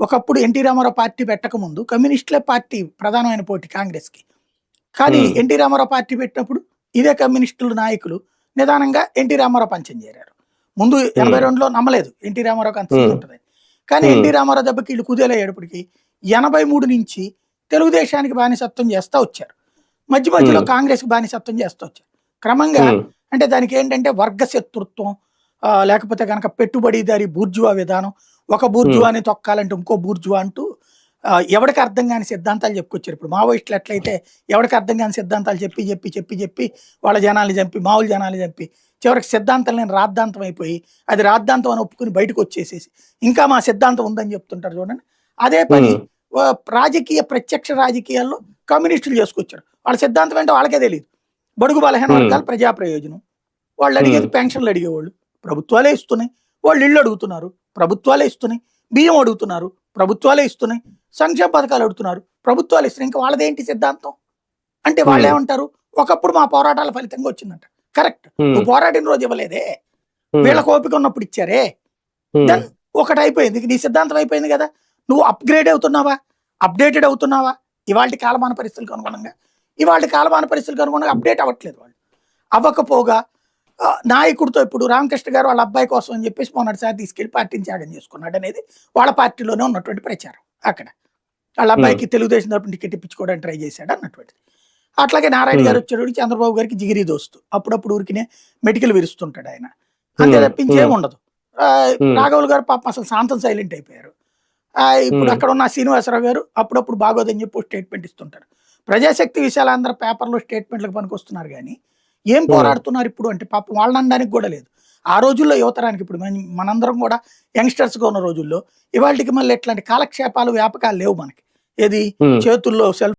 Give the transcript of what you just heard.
ఒకప్పుడు NT Ramarao party పెట్టక ముందు కమ్యూనిస్టులే పార్టీ ప్రధానమైన పోటీ కాంగ్రెస్కి కానీ. ఎన్టీ రామారావు పార్టీ పెట్టినప్పుడు ఇదే కమ్యూనిస్టుల నాయకులు నిదానంగా ఎన్టీ రామారావు పంచం చేరారు ముందు ఎనభై రెండులో నమ్మలేదు ఎన్టీ రామారావుకి అంత. ఉంటుంది కానీ. ఎన్టీ రామారావు దెబ్బకి వీళ్ళు కుదేలయ్యేటప్పటికి ఎనభై మూడు నుంచి తెలుగుదేశానికి బానిసత్వం చేస్తా వచ్చారు మధ్య మధ్యలో Hmm. కాంగ్రెస్కి బానిసత్వం చేస్తూ వచ్చారు క్రమంగా అంటే దానికి ఏంటంటే వర్గ శత్రుత్వం లేకపోతే కనుక పెట్టుబడిదారి బూర్జువా విధానం. ఒక బూర్జువాని తొక్కాలంటే ఇంకో బూర్జువా అంటూ ఎవరికి అర్థం కాని సిద్ధాంతాలు చెప్పుకొచ్చారు. ఇప్పుడు మావోయిస్టులు ఎట్లయితే ఎవరికి అర్థం కాని సిద్ధాంతాలు చెప్పి చెప్పి చెప్పి చెప్పి వాళ్ళ జనాల్ని చంపి మామూలు జనాల్ని చంపి చివరికి సిద్ధాంతం లేని రాద్ధాంతం అయిపోయి అది రాద్ధాంతం అని ఒప్పుకుని బయటకు వచ్చేసేసి ఇంకా మా సిద్ధాంతం ఉందని చెప్తుంటారు చూడండి. అదే పని రాజకీయ ప్రత్యక్ష రాజకీయాల్లో కమ్యూనిస్టులు చేసుకొచ్చారు. వాళ్ళ సిద్ధాంతం ఏంటో వాళ్ళకే తెలియదు బడుగు బలహీన. వర్గాలు ప్రజా ప్రయోజనం. వాళ్ళు అడిగేది. పెన్షన్లు అడిగేవాళ్ళు. ప్రభుత్వాలే ఇస్తున్నాయి. వాళ్ళు ఇళ్ళు అడుగుతున్నారు ప్రభుత్వాలే ఇస్తున్నాయి. బియ్యం అడుగుతున్నారు ప్రభుత్వాలే ఇస్తున్నాయి. సంక్షేమ పథకాలు అడుగుతున్నారు ప్రభుత్వాలు ఇస్తున్నాయి. ఇంకా వాళ్ళదేంటి సిద్ధాంతం? అంటే వాళ్ళు. ఏమంటారు ఒకప్పుడు మా పోరాటాల ఫలితంగా వచ్చిందంట. కరెక్ట్. నువ్వు పోరాడిన రోజు ఇవ్వలేదే. ఉమ్, వీళ్ళకి ఓపిక ఉన్నప్పుడు ఇచ్చారే. దెన్ ఒకటి అయిపోయింది. నీ సిద్ధాంతం అయిపోయింది కదా. నువ్వు అప్గ్రేడ్ అవుతున్నావా? అప్డేటెడ్ అవుతున్నావా? ఇవాళ కాలమాన పరిస్థితులకు అనుగుణంగా. ఇవాళ కాలమాన పరిస్థితులకు అనుగుణంగా అప్డేట్ అవ్వట్లేదు వాళ్ళు. అవ్వకపోగా నాయకుడితో ఇప్పుడు రామకృష్ణ గారు వాళ్ళ అబ్బాయి కోసం అని చెప్పేసి మొన్నటిసారి తీసుకెళ్ళి పార్టీని త్యాగం చేసుకున్నాడు అనేది వాళ్ళ పార్టీలోనే ఉన్నటువంటి ప్రచారం అక్కడ. వాళ్ళ అబ్బాయికి తెలుగుదేశం తరపున టికెట్ ఇప్పించుకోవడానికి ట్రై చేశాడు అన్నటువంటిది. అట్లాగే నారాయణ గారు వచ్చాడు చంద్రబాబు గారికి జిగిరి దోస్తు. అప్పుడప్పుడు ఊరికినే మెటికలు విరుస్తుంటాడు ఆయన. అంతే తప్పించి ఏముండదు. రాఘవులు గారు పాపం అసలు శాంతం సైలెంట్ అయిపోయారు. ఇప్పుడు. అక్కడ ఉన్న శ్రీనివాసరావు గారు అప్పుడప్పుడు బాగోదని చెప్పి స్టేట్మెంట్ ఇస్తుంటారు. ప్రజాశక్తి విషయాలు అందరూ పేపర్లో స్టేట్మెంట్లకు పనికొస్తున్నారు కానీ ఏం పోరాడుతున్నారు ఇప్పుడు అంటే పాపం వాళ్ళని అనడానికి కూడా లేదు. ఆ రోజుల్లో యువతరానికి ఇప్పుడు మన- మనందరం కూడా యంగ్స్టర్స్గా ఉన్న రోజుల్లో ఇవాళకి మళ్ళీ ఎట్లాంటి కాలక్షేపాలు వ్యాపకాలు లేవు మనకి. ఏది. చేతుల్లో సెల్